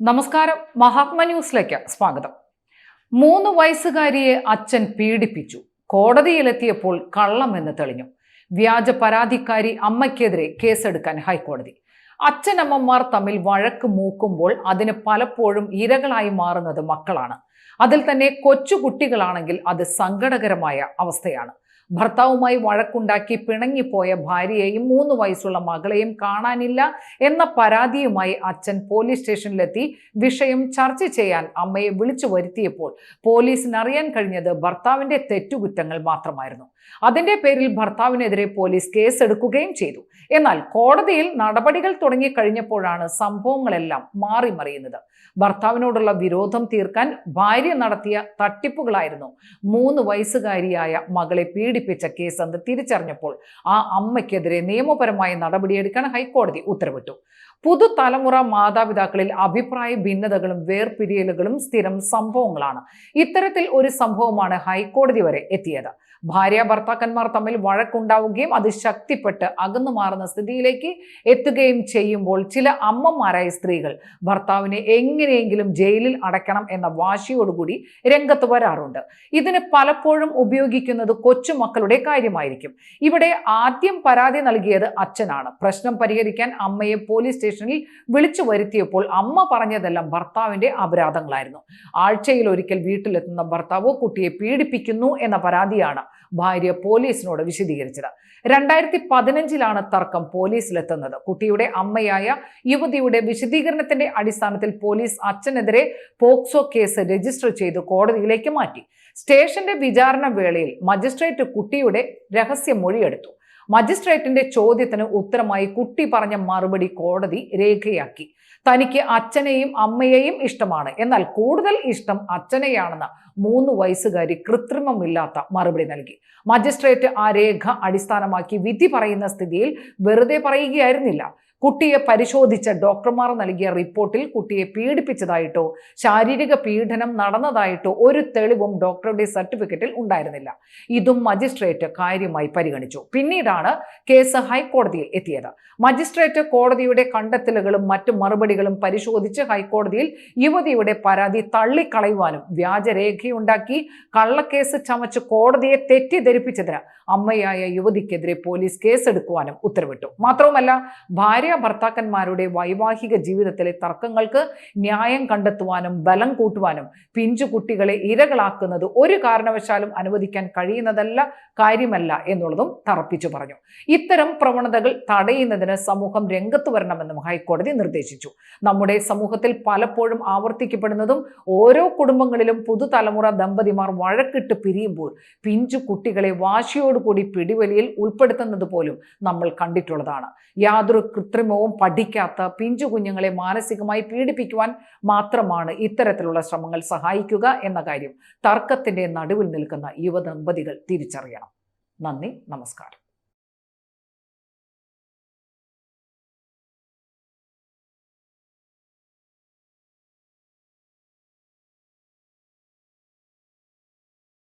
നമസ്കാരം. മഹാത്മ ന്യൂസിലേക്ക് സ്വാഗതം. മൂന്ന് വയസ്സുകാരിയെ അച്ഛൻ പീഡിപ്പിച്ചു. കോടതിയിലെത്തിയപ്പോൾ കള്ളമെന്ന് തെളിഞ്ഞു. വ്യാജ പരാതിക്കാരി അമ്മയ്ക്കെതിരെ കേസെടുക്കാൻ ഹൈക്കോടതി. അച്ഛനമ്മമാർ തമ്മിൽ വഴക്ക് മൂക്കുമ്പോൾ അതിന് പലപ്പോഴും ഇരകളായി മാറുന്നത് മക്കളാണ്. അതിൽ തന്നെ കൊച്ചു കുട്ടികളാണെങ്കിൽ അത് സങ്കടകരമായ അവസ്ഥയാണ്. ഭർത്താവുമായി വഴക്കുണ്ടാക്കി പിണങ്ങിപ്പോയ ഭാര്യയെയും മൂന്ന് വയസ്സുള്ള മകളെയും കാണാനില്ല എന്ന പരാതിയുമായി അച്ഛൻ പോലീസ് സ്റ്റേഷനിലെത്തി വിഷയം ചർച്ച ചെയ്യാൻ അമ്മയെ വിളിച്ചു വരുത്തിയപ്പോൾ പോലീസിന് അറിയാൻ കഴിഞ്ഞത് ഭർത്താവിന്റെ തെറ്റുകുറ്റങ്ങൾ മാത്രമായിരുന്നു. അതിന്റെ പേരിൽ ഭർത്താവിനെതിരെ പോലീസ് കേസെടുക്കുകയും ചെയ്തു. എന്നാൽ കോടതിയിൽ നടപടികൾ തുടങ്ങിക്കഴിഞ്ഞപ്പോഴാണ് സംഭവങ്ങളെല്ലാം മാറി മറിയുന്നത് ഭർത്താവിനോടുള്ള വിരോധം തീർക്കാൻ ഭാര്യ നടത്തിയ തട്ടിപ്പുകളായിരുന്നു മൂന്ന് വയസ്സുകാരിയായ മകളെ പീഡിപ്പിച്ച കേസ് എന്ന് തിരിച്ചറിഞ്ഞപ്പോൾ ആ അമ്മയ്ക്കെതിരെ നിയമപരമായ നടപടിയെടുക്കാൻ ഹൈക്കോടതി ഉത്തരവിട്ടു. പുതുതലമുറ മാതാപിതാക്കളിൽ അഭിപ്രായ ഭിന്നതകളും വേർപിരിയലുകളും സ്ഥിരം സംഭവങ്ങളാണ്. ഇത്തരത്തിൽ ഒരു സംഭവമാണ് ഹൈക്കോടതി വരെ എത്തിയത്. ഭാര്യ ഭർത്താക്കന്മാർ തമ്മിൽ വഴക്കുണ്ടാവുകയും അത് ശക്തിപ്പെട്ട് അകന്നു മാറുന്ന സ്ഥിതിയിലേക്ക് എത്തുകയും ചെയ്യുമ്പോൾ ചില അമ്മമാരായ സ്ത്രീകൾ ഭർത്താവിനെ എങ്ങനെയെങ്കിലും ജയിലിൽ അടയ്ക്കണം എന്ന വാശിയോടുകൂടി രംഗത്ത് വരാറുണ്ട്. ഇതിന് പലപ്പോഴും ഉപയോഗിക്കുന്നത് കൊച്ചുമക്കളുടെ കാര്യമായിരിക്കും. ഇവിടെ ആദ്യം പരാതി നൽകിയത് അച്ഛനാണ്. പ്രശ്നം പരിഹരിക്കാൻ അമ്മയെ പോലീസ് സ്റ്റേഷനിൽ വിളിച്ചു വരുത്തിയപ്പോൾ അമ്മ പറഞ്ഞതെല്ലാം ഭർത്താവിന്റെ അപരാധങ്ങളായിരുന്നു. ആഴ്ചയിൽ ഒരിക്കൽ വീട്ടിലെത്തുന്ന ഭർത്താവ് കുട്ടിയെ പീഡിപ്പിക്കുന്നു എന്ന പരാതിയാണ് ഭാര്യ പോലീസിനോട് വിശദീകരിച്ചത്. രണ്ടായിരത്തി പതിനഞ്ചിലാണ് തർക്കം പോലീസിലെത്തുന്നത്. കുട്ടിയുടെ അമ്മയായ യുവതിയുടെ വിശദീകരണത്തിന്റെ അടിസ്ഥാനത്തിൽ പോലീസ് അച്ഛനെതിരെ പോക്സോ കേസ് രജിസ്റ്റർ ചെയ്ത് കോടതിയിലേക്ക് മാറ്റി. സ്റ്റേഷന്റെ വിചാരണ വേളയിൽ മജിസ്ട്രേറ്റ് കുട്ടിയുടെ രഹസ്യ മൊഴിയെടുത്തു മജിസ്ട്രേറ്റിന്റെ ചോദ്യത്തിന് ഉത്തരമായി കുട്ടി പറഞ്ഞ മറുപടി കോടതി രേഖയാക്കി. തനിക്ക് അച്ഛനെയും അമ്മയെയും ഇഷ്ടമാണ്. എന്നാൽ കൂടുതൽ ഇഷ്ടം അച്ഛനെയാണെന്ന് മൂന്ന് വയസ്സുകാരി കൃത്രിമമില്ലാത്ത മറുപടി നൽകി. മജിസ്ട്രേറ്റ് ആ രേഖ അടിസ്ഥാനമാക്കി വിധി പറയുന്ന സ്ഥിതിയിൽ വെറുതെ പറയുകയായിരുന്നില്ല. കുട്ടിയെ പരിശോധിച്ച ഡോക്ടർമാർ നൽകിയ റിപ്പോർട്ടിൽ കുട്ടിയെ പീഡിപ്പിച്ചതായിട്ടോ ശാരീരിക പീഡനം നടന്നതായിട്ടോ ഒരു തെളിവും ഡോക്ടറുടെ സർട്ടിഫിക്കറ്റിൽ ഉണ്ടായിരുന്നില്ല. ഇതും മജിസ്ട്രേറ്റ് കാര്യമായി പരിഗണിച്ചു. പിന്നീടാണ് കേസ് ഹൈക്കോടതിയിൽ എത്തിയത്. മജിസ്ട്രേറ്റ് കോടതിയുടെ കണ്ടെത്തലുകളും മറ്റു മറുപടികളും പരിശോധിച്ച് ഹൈക്കോടതിയിൽ യുവതിയുടെ പരാതി തള്ളിക്കളയുവാനും വ്യാജരേഖയുണ്ടാക്കി കള്ളക്കേസ് ചമച്ച് കോടതിയെ തെറ്റിദ്ധരിപ്പിച്ചതിന് അമ്മയായ യുവതിക്കെതിരെ പോലീസ് കേസെടുക്കുവാനും ഉത്തരവിട്ടു. മാത്രവുമല്ല ഭാര്യ ഭർത്താക്കന്മാരുടെ വൈവാഹിക ജീവിതത്തിലെ തർക്കങ്ങൾക്ക് ന്യായം കണ്ടെത്തുവാനും ബലം കൂട്ടുവാനും പിഞ്ചു കുട്ടികളെ ഇരകളാക്കുന്നത് ഒരു കാരണവശാലും അനുവദിക്കാൻ കഴിയുന്നതല്ല കാര്യമല്ല എന്നുള്ളതും തറപ്പിച്ചു പറഞ്ഞു. ഇത്തരം പ്രവണതകൾ തടയുന്നതിന് സമൂഹം രംഗത്ത് വരണമെന്നും ഹൈക്കോടതി നിർദ്ദേശിച്ചു. നമ്മുടെ സമൂഹത്തിൽ പലപ്പോഴും ആവർത്തിക്കപ്പെടുന്നതും ഓരോ കുടുംബങ്ങളിലും പുതുതലമുറ ദമ്പതിമാർ വഴക്കിട്ട് പിരിയുമ്പോൾ പിഞ്ചു കുട്ടികളെ വാശിയോടുകൂടി പിടിവലിയിൽ ഉൾപ്പെടുത്തുന്നത് പോലും നമ്മൾ കണ്ടിട്ടുള്ളതാണ്. യാതൊരു കൃത്രിമവും പഠിക്കാത്ത പിഞ്ചു കുഞ്ഞുങ്ങളെ മാനസികമായി പീഡിപ്പിക്കുവാൻ മാത്രമാണ് ഇത്തരത്തിലുള്ള ശ്രമങ്ങൾ സഹായിക്കുക എന്ന കാര്യം തർക്കത്തിന്റെ നടുവിൽ നിൽക്കുന്ന യുവദമ്പതികൾ തിരിച്ചറിയണം. നന്ദി നമസ്കാരം.